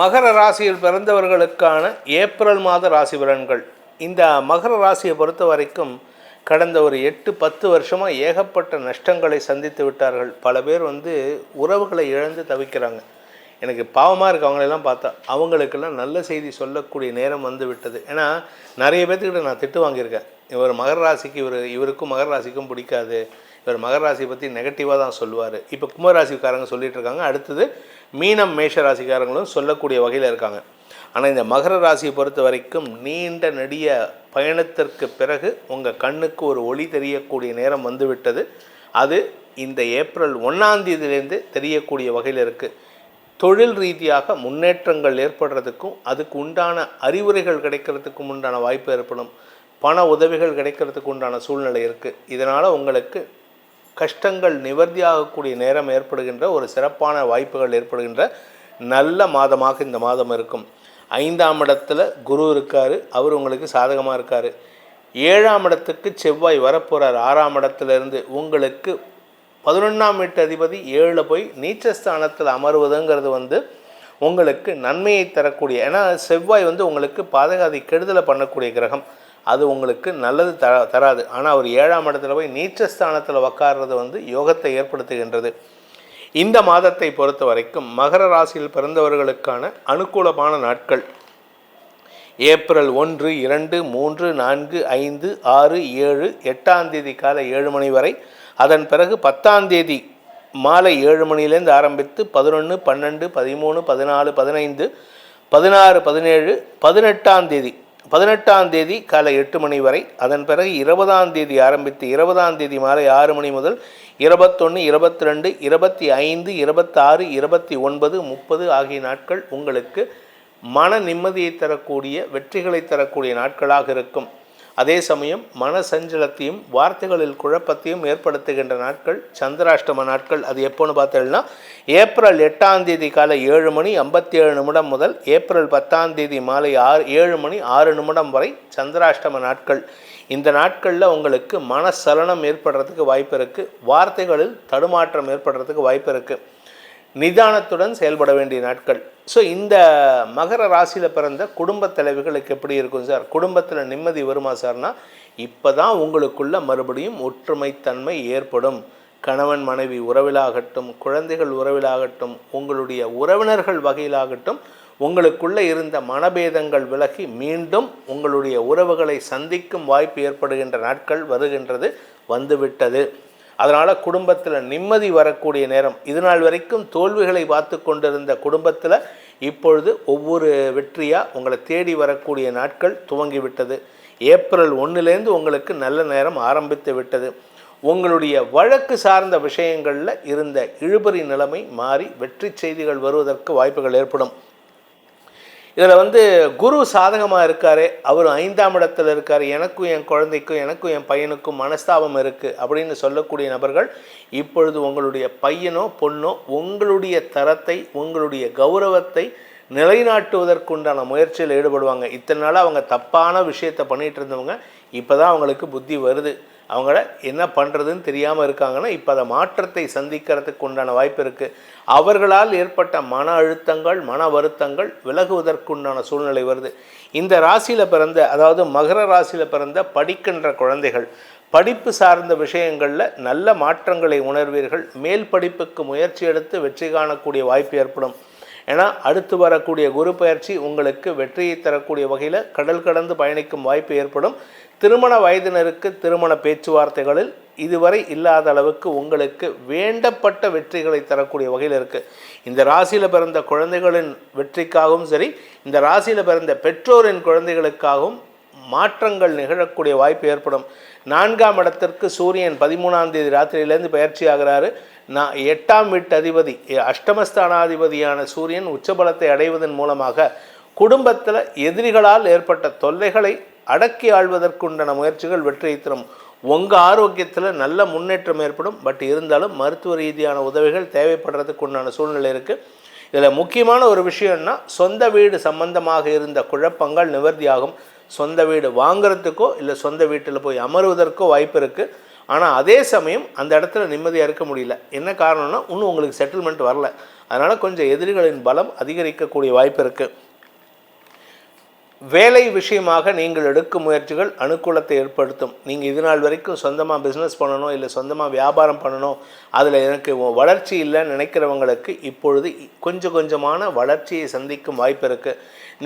மகர ராசியில் பிறந்தவர்களுக்கான ஏப்ரல் மாத ராசி பலன்கள். இந்த மகர ராசியை பொறுத்த வரைக்கும் கடந்த ஒரு எட்டு பத்து வருஷமாக ஏகப்பட்ட நஷ்டங்களை சந்தித்து விட்டார்கள். பல பேர் வந்து உறவுகளை இழந்து தவிக்கிறாங்க. எனக்கு பாவமாக இருக்கு அவங்களெல்லாம் பார்த்தா அவங்களுக்கெல்லாம் நல்ல செய்தி சொல்லக்கூடிய நேரம் வந்து விட்டது. ஏன்னா நிறைய பேர்த்துக்கிட்ட நான் திட்டு வாங்கியிருக்கேன். இவர் மகர ராசிக்கு இவர் இவருக்கும் மகர ராசிக்கும் பிடிக்காது. இவர் மகர ராசியை பற்றி நெகட்டிவாக தான் சொல்லுவார். இப்போ கும்பராசிக்காரங்க சொல்லிட்டு இருக்காங்க. அடுத்தது மீனம் மேஷ ராசிக்காரங்களும் சொல்லக்கூடிய வகையில் இருக்காங்க. ஆனால் இந்த மகர ராசியை பொறுத்த வரைக்கும் நீண்ட நெடிய பயணத்திற்கு பிறகு உங்கள் கண்ணுக்கு ஒரு ஒளி தெரியக்கூடிய நேரம் வந்துவிட்டது. அது இந்த ஏப்ரல் ஒன்றாம் தேதியிலேருந்து தெரியக்கூடிய வகையில் இருக்குது தொழில் ரீதியாக முன்னேற்றங்கள் ஏற்படுறதுக்கும் அதுக்கு உண்டான அறிவுரைகள் கிடைக்கிறதுக்கும் உண்டான வாய்ப்பு ஏற்படும். பண உதவிகள் கிடைக்கிறதுக்கு உண்டான சூழ்நிலை இருக்குது இதனால் உங்களுக்கு கஷ்டங்கள் நிவர்த்தியாகக்கூடிய நேரம் ஏற்படுகின்ற ஒரு சிறப்பான வாய்ப்புகள் ஏற்படுகின்ற நல்ல மாதமாக இந்த மாதம் இருக்கும். ஐந்தாம் இடத்துல குரு இருக்கார் அவர் உங்களுக்கு சாதகமாக இருக்கார். ஏழாம் இடத்துக்கு செவ்வாய் வரப்போகிறார் ஆறாம் இடத்துலேருந்து உங்களுக்கு பதினொன்றாம் வீட்டு அதிபதி ஏழில் போய் நீச்சஸ்தானத்தில் அமர்வதுங்கிறது வந்து உங்களுக்கு நன்மையை தரக்கூடிய ஏன்னா செவ்வாய் வந்து உங்களுக்கு பாதகாதி கெடுதலை பண்ணக்கூடிய கிரகம். அது உங்களுக்கு நல்லது த தராது. ஆனால் அவர் ஏழாம் இடத்துல போய் நீச்சஸ்தானத்தில் உக்காடுறது வந்து யோகத்தை ஏற்படுத்துகின்றது. இந்த மாதத்தை பொறுத்த வரைக்கும் மகர ராசியில் பிறந்தவர்களுக்கான அனுகூலமான நாட்கள். ஏப்ரல் ஒன்று இரண்டு மூன்று நான்கு ஐந்து ஆறு ஏழு எட்டாம் தேதி காலை ஏழு மணி வரை. அதன் பிறகு பத்தாம் தேதி மாலை ஏழு மணிலேருந்து ஆரம்பித்து பதினொன்று பன்னெண்டு பதிமூணு பதினாலு பதினைந்து பதினாறு பதினேழு பதினெட்டாம் தேதி பதினெட்டாம் தேதி காலை எட்டு மணி வரை அதன் பிறகு இருபதாம் தேதி ஆரம்பித்து இருபதாம் தேதி மாலை ஆறு மணி முதல் இருபத்தொன்று இருபத்தி ரெண்டு இருபத்தி ஐந்து இருபத்தாறு இருபத்தி ஒன்பது முப்பது ஆகிய நாட்கள் உங்களுக்கு மன நிம்மதியை தரக்கூடிய வெற்றிகளை தரக்கூடிய நாட்களாக இருக்கும். அதே சமயம் மன சஞ்சலத்தையும் வார்த்தைகளில் குழப்பத்தையும் ஏற்படுத்துகின்ற நாட்கள் சந்திராஷ்டம நாட்கள் அது எப்போன்னு பார்த்தீங்கன்னா ஏப்ரல் எட்டாம் தேதி காலை ஏழு மணி ஐம்பத்தி ஏழு நிமிடம் முதல் ஏப்ரல் பத்தாம் தேதி மாலை ஆறு ஏழு மணி ஆறு நிமிடம் வரை சந்திராஷ்டம நாட்கள். இந்த நாட்களில் உங்களுக்கு மனசலனம் ஏற்படுறதுக்கு வாய்ப்பு இருக்குது வார்த்தைகளில் தடுமாற்றம் ஏற்படுறதுக்கு வாய்ப்பு இருக்குது நிதானத்துடன் செயல்பட வேண்டிய நாட்கள். ஸோ இந்த மகர ராசியில் பிறந்த குடும்ப தலைவிகளுக்கு எப்படி இருக்கும் சார்? குடும்பத்தில் நிம்மதி வருமா சார்னா இப்போ தான் உங்களுக்குள்ள மறுபடியும் ஒற்றுமைத்தன்மை ஏற்படும். கணவன் மனைவி உறவிலாகட்டும் குழந்தைகள் உறவிலாகட்டும் உங்களுடைய உறவினர்கள் வகையிலாகட்டும் உங்களுக்குள்ளே இருந்த மனபேதங்கள் விலகி மீண்டும் உங்களுடைய உறவுகளை சந்திக்கும் வாய்ப்பு ஏற்படுகின்ற நாட்கள் வருகின்றது வந்துவிட்டது. அதனால் குடும்பத்தில் நிம்மதி வரக்கூடிய நேரம். இது நாள் வரைக்கும் தோல்விகளை பார்த்து கொண்டிருந்த குடும்பத்தில் இப்பொழுது ஒவ்வொரு வெற்றியாக உங்களை தேடி வரக்கூடிய நாட்கள் துவங்கிவிட்டது. ஏப்ரல் ஒன்றுலேருந்து உங்களுக்கு நல்ல நேரம் ஆரம்பித்து விட்டது. உங்களுடைய வழக்கு சார்ந்த விஷயங்களில் இருந்த இழுபறி நிலைமை மாறி வெற்றி செய்திகள் வருவதற்கு வாய்ப்புகள் ஏற்படும். இதில் வந்து குரு சாதகமாக இருக்கார் அவர் ஐந்தாம் இடத்துல இருக்கார் எனக்கும் என் குழந்தைக்கும் எனக்கும் என் பையனுக்கும் மனஸ்தாபம் இருக்குது அப்படின்னு சொல்லக்கூடிய நபர்கள் இப்பொழுது உங்களுடைய பையனோ பொண்ணோ உங்களுடைய தரத்தை உங்களுடைய கௌரவத்தை நிலைநாட்டுவதற்குண்டான முயற்சியில் ஈடுபடுவாங்க. இத்தனை நாளாக அவங்க தப்பான விஷயத்தை பண்ணிகிட்டு இருந்தவங்க இப்போ தான் அவங்களுக்கு புத்தி வருது. அவங்கள என்ன பண்ணுறதுன்னு தெரியாமல் இருக்காங்கன்னா இப்போ அதை மாற்றத்தை சந்திக்கிறதுக்கு உண்டான வாய்ப்பு இருக்குது அவர்களால் ஏற்பட்ட மன அழுத்தங்கள் மன வருத்தங்கள் விலகுவதற்குண்டான சூழ்நிலை வருது. இந்த ராசியில் பிறந்த அதாவது மகர ராசியில் பிறந்த படிக்கின்ற குழந்தைகள் படிப்பு சார்ந்த விஷயங்களில் நல்ல மாற்றங்களை உணர்வீர்கள். மேல் படிப்புக்கு முயற்சி எடுத்து வெற்றி காணக்கூடிய வாய்ப்பு ஏற்படும். ஏன்னா அடுத்து வரக்கூடிய குரு பயிற்சி உங்களுக்கு வெற்றியை தரக்கூடிய வகையில் கடல் கடந்து பயணிக்கும் வாய்ப்பு ஏற்படும். திருமண வயதினருக்கு திருமண பேச்சுவார்த்தைகளில் இதுவரை இல்லாத அளவுக்கு உங்களுக்கு வேண்டப்பட்ட வெற்றிகளை தரக்கூடிய வகையில் இருக்குது இந்த ராசியில் பிறந்த குழந்தைகளின் வெற்றிக்காகவும் சரி இந்த ராசியில் பிறந்த பெற்றோரின் குழந்தைகளுக்காகவும் மாற்றங்கள் நிகழக்கூடிய வாய்ப்பு ஏற்படும். நான்காம் இடத்திற்கு சூரியன் பதிமூணாம் தேதி ராத்திரியிலேருந்து பயிற்சி ஆகிறாரு நான் எட்டாம் வீட்டு அதிபதி அஷ்டமஸ்தானாதிபதியான சூரியன் உச்சபலத்தை அடைவதன் மூலமாக குடும்பத்தில் எதிரிகளால் ஏற்பட்ட தொல்லைகளை அடக்கி ஆள்வதற்குண்டான முயற்சிகள் வெற்றியை தரும். உங்கள் ஆரோக்கியத்தில் நல்ல முன்னேற்றம் ஏற்படும். பட் இருந்தாலும் மருத்துவ ரீதியான உதவிகள் தேவைப்படுறதுக்கு உண்டான சூழ்நிலை இருக்குது இதில் முக்கியமான ஒரு விஷயம்னா சொந்த வீடு சம்பந்தமாக இருந்த குழப்பங்கள் நிவர்த்தியாகும். சொந்த வீடு வாங்கிறதுக்கோ இல்லை சொந்த வீட்டில் போய் அமருவதற்கோ வாய்ப்பு இருக்குது ஆனால் அதே சமயம் அந்த இடத்துல நிம்மதியாக இருக்க முடியல. என்ன காரணம்னா இன்னும் உங்களுக்கு செட்டில்மெண்ட் வரல. அதனால் கொஞ்சம் எதிரிகளின் பலம் அதிகரிக்கக்கூடிய வாய்ப்பு இருக்குது வேலை விஷயமாக நீங்கள் எடுக்கும் முயற்சிகள் அனுகூலத்தை ஏற்படுத்தும். நீங்கள் இது நாள் வரைக்கும் சொந்தமாக பிஸ்னஸ் பண்ணணும் இல்லை சொந்தமாக வியாபாரம் பண்ணணும் அதில் எனக்கு வளர்ச்சி இல்லைன்னு நினைக்கிறவங்களுக்கு இப்பொழுது கொஞ்சம் கொஞ்சமான வளர்ச்சியை சந்திக்கும் வாய்ப்பு இருக்குது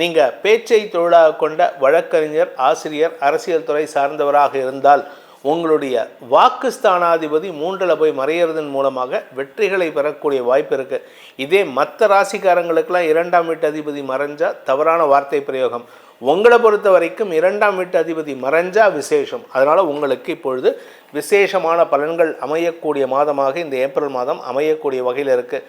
நீங்கள் பேச்சை தொழிலாக கொண்ட வழக்கறிஞர் ஆசிரியர் அரசியல் துறை சார்ந்தவராக இருந்தால் உங்களுடைய வாக்குஸ்தானாதிபதி மூன்றில் போய் மறையிறதன் மூலமாக வெற்றிகளை பெறக்கூடிய வாய்ப்பு இருக்குது இதே மற்ற ராசிக்காரங்களுக்கெல்லாம் இரண்டாம் வீட்டு அதிபதி மறைஞ்சால் தவறான வார்த்தை பிரயோகம். உங்களை பொறுத்த வரைக்கும் இரண்டாம் வீட்டு அதிபதி மறைஞ்சா விசேஷம். அதனால் உங்களுக்கு இப்பொழுது விசேஷமான பலன்கள் அமையக்கூடிய மாதமாக இந்த ஏப்ரல் மாதம் அமையக்கூடிய வகையில் இருக்குது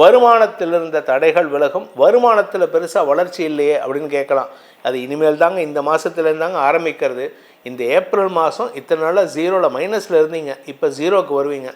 வருமானத்தில் இருந்த தடைகள் விலகும். வருமானத்தில் பெருசாக வளர்ச்சி இல்லையே அப்படின்னு கேட்கலாம். அது இனிமேல் தாங்க இந்த மாதத்துலேருந்து தாங்க ஆரம்பிக்கிறது. இந்த ஏப்ரல் மாதம் இத்தனை நாளாக ஜீரோவில் மைனஸில் இருந்தீங்க. இப்போ ஜீரோவுக்கு வருவீங்க.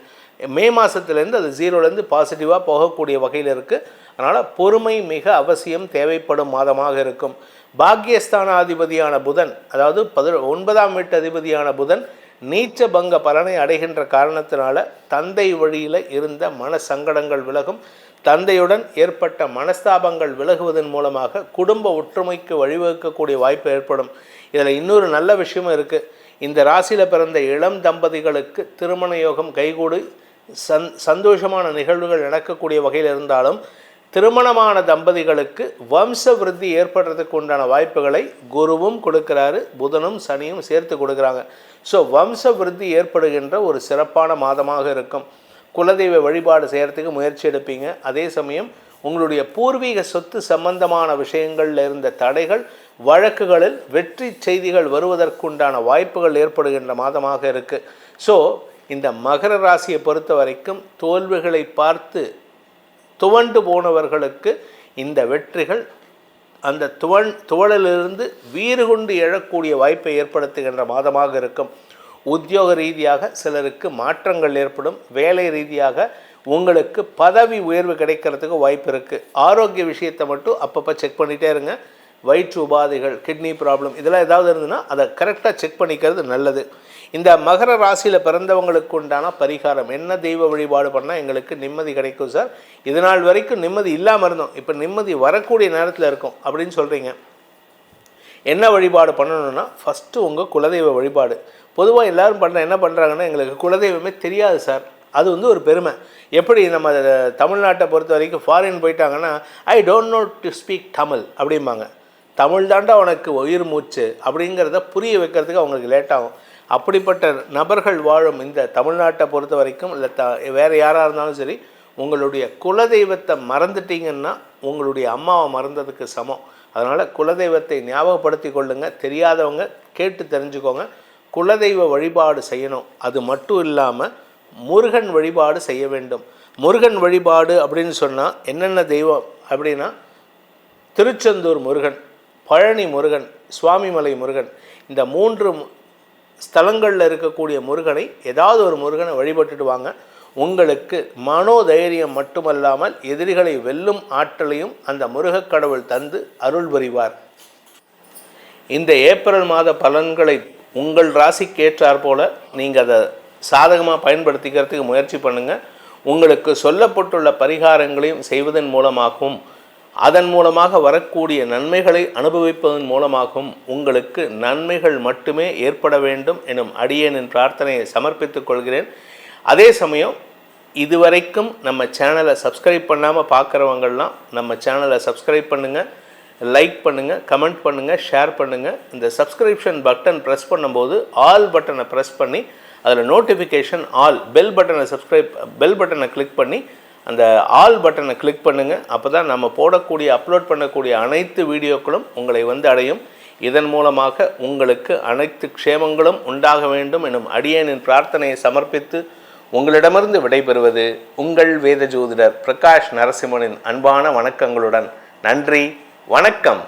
மே மாதத்துலேருந்து அது ஜீரோலேருந்து பாசிட்டிவாக போகக்கூடிய வகையில் இருக்குது அதனால் பொறுமை மிக அவசியம் தேவைப்படும் மாதமாக இருக்கும். பாக்யஸ்தானாதிபதியான புதன் அதாவது பதி ஒன்பதாம் வீட்டு அதிபதியான புதன் நீச்ச பங்க பலனை அடைகின்ற காரணத்தினால தந்தை வழியில் இருந்த மன சங்கடங்கள் விலகும். தந்தையுடன் ஏற்பட்ட மனஸ்தாபங்கள் விலகுவதன் மூலமாக குடும்ப ஒற்றுமைக்கு வழிவகுக்கக்கூடிய வாய்ப்பு ஏற்படும். இதில் இன்னொரு நல்ல விஷயமும் இருக்குது இந்த ராசியில் பிறந்த இளம் தம்பதிகளுக்கு திருமண யோகம் கைகூடு சந் சந்தோஷமான நிகழ்வுகள் நடக்கக்கூடிய வகையில் இருந்தாலும் திருமணமான தம்பதிகளுக்கு வம்ச விருத்தி ஏற்படுறதுக்கு உண்டான வாய்ப்புகளை குருவும் கொடுக்கிறாரு புதனும் சனியும் சேர்த்து கொடுக்குறாங்க. ஸோ வம்ச விருத்தி ஏற்படுகின்ற ஒரு சிறப்பான மாதமாக இருக்கும். குலதெய்வ வழிபாடு செய்கிறதுக்கு முயற்சி எடுப்பீங்க. அதே சமயம் உங்களுடைய பூர்வீக சொத்து சம்பந்தமான விஷயங்களில் இருந்த தடைகள் வழக்குகளில் வெற்றி செய்திகள் வருவதற்குண்டான வாய்ப்புகள் ஏற்படுகின்ற மாதமாக இருக்குது ஸோ இந்த மகர ராசியை பொறுத்த வரைக்கும் தோல்விகளை பார்த்து துவண்டு போனவர்களுக்கு இந்த வெற்றிகள் அந்த துவன் துவளிலிருந்து வீறு கொண்டு எழக்கூடிய வாய்ப்பை ஏற்படுத்துகின்ற மாதமாக இருக்கும். உத்தியோக ரீதியாக சிலருக்கு மாற்றங்கள் ஏற்படும். வேலை ரீதியாக உங்களுக்கு பதவி உயர்வு கிடைக்கிறதுக்கு வாய்ப்பு இருக்குது ஆரோக்கிய விஷயத்தை மட்டும் அப்பப்போ செக் பண்ணிகிட்டே இருங்க. வயிற்று உபாதைகள் கிட்னி ப்ராப்ளம் இதெல்லாம் ஏதாவது இருந்ததுன்னா அதை கரெக்டாக செக் பண்ணிக்கிறது நல்லது. இந்த மகர ராசியில் பிறந்தவங்களுக்கு உண்டான பரிகாரம். என்ன தெய்வ வழிபாடு பண்ணால் எங்களுக்கு நிம்மதி கிடைக்கும் சார்? இது நாள் வரைக்கும் நிம்மதி இல்லாமல் இருந்தோம். இப்போ நிம்மதி வரக்கூடிய நேரத்தில் இருக்கும். அப்படின்னு சொல்கிறீங்க என்ன வழிபாடு பண்ணணும்னா ஃபஸ்ட்டு உங்கள் குலதெய்வ வழிபாடு. பொதுவாக எல்லோரும் பண்ணுற என்ன பண்ணுறாங்கன்னா எங்களுக்கு குலதெய்வமே தெரியாது சார். அது வந்து ஒரு பெருமை. எப்படி நம்ம தமிழ்நாட்டை பொறுத்த வரைக்கும் ஃபாரின் போயிட்டாங்கன்னா I don't know to speak Tamil அப்படிம்பாங்க. தமிழ் தாண்டா உனக்கு உயிர் மூச்சு அப்படிங்கிறத புரிய வைக்கிறதுக்கு அவங்களுக்கு லேட் ஆகும். அப்படிப்பட்ட நபர்கள் வாழும் இந்த தமிழ்நாட்டை பொறுத்த வரைக்கும் இல்லை த வேறு யாராக இருந்தாலும் சரி உங்களுடைய குலதெய்வத்தை மறந்துட்டீங்கன்னா உங்களுடைய அம்மாவை மறந்ததுக்கு சமம். அதனால் குலதெய்வத்தை ஞாபகப்படுத்தி கொள்ளுங்க. தெரியாதவங்க கேட்டு தெரிஞ்சுக்கோங்க. குலதெய்வ வழிபாடு செய்யணும். அது மட்டும் இல்லாமல் முருகன் வழிபாடு செய்ய வேண்டும். முருகன் வழிபாடு அப்படின்னு சொன்னால் என்னென்ன தெய்வம் அப்படின்னா திருச்செந்தூர் முருகன் பழனி முருகன் சுவாமிமலை முருகன். இந்த மூன்று ஸ்தலங்களில் இருக்கக்கூடிய முருகனை ஏதாவது ஒரு முருகனை வழிபட்டுட்டு வாங்க. உங்களுக்கு மனோதைரியம் மட்டுமல்லாமல் எதிரிகளை வெல்லும் ஆற்றலையும் அந்த முருகக் கடவுள் தந்து அருள் புரிவார். இந்த ஏப்ரல் மாத பலன்களை உங்கள் ராசிக்கு ஏற்றார் போல நீங்கள் அதை சாதகமாக பயன்படுத்திக்கிறதுக்கு முயற்சி பண்ணுங்கள் உங்களுக்கு சொல்லப்பட்டுள்ள பரிகாரங்களையும் செய்வதன் மூலமாகவும் அதன் மூலமாக வரக்கூடிய நன்மைகளை அனுபவிப்பதன் மூலமாகவும் உங்களுக்கு நன்மைகள் மட்டுமே ஏற்பட வேண்டும் எனும் அடியேனின் பிரார்த்தனையை சமர்ப்பித்துக் கொள்கிறேன். அதே சமயம் இதுவரைக்கும் நம்ம சேனலை சப்ஸ்கிரைப் பண்ணாமல் பார்க்குறவங்கள்லாம் நம்ம சேனலை சப்ஸ்கிரைப் பண்ணுங்கள் லைக் பண்ணுங்கள் கமெண்ட் பண்ணுங்கள் ஷேர் பண்ணுங்கள் இந்த சப்ஸ்கிரிப்ஷன் பட்டன் ப்ரெஸ் பண்ணும்போது ஆல் பட்டனை ப்ரெஸ் பண்ணி அதில் நோட்டிஃபிகேஷன் ஆல் பெல் பட்டனை சப்ஸ்கிரைப் பெல் பட்டனை கிளிக் பண்ணி அந்த ஆல் பட்டனை கிளிக் பண்ணுங்கள் அப்போ தான் நம்ம போடக்கூடிய அப்லோட் பண்ணக்கூடிய அனைத்து வீடியோக்களும் உங்களை வந்து அடையும். இதன் மூலமாக உங்களுக்கு அனைத்து க்ஷேமங்களும் உண்டாக வேண்டும் எனும் அடியேனின் பிரார்த்தனையை சமர்ப்பித்து உங்களிடமிருந்து விடைபெறுவது உங்கள் வேத ஜோதிடர் பிரகாஷ் நரசிம்மனின் அன்பான வணக்கங்களுடன். நன்றி வணக்கம்.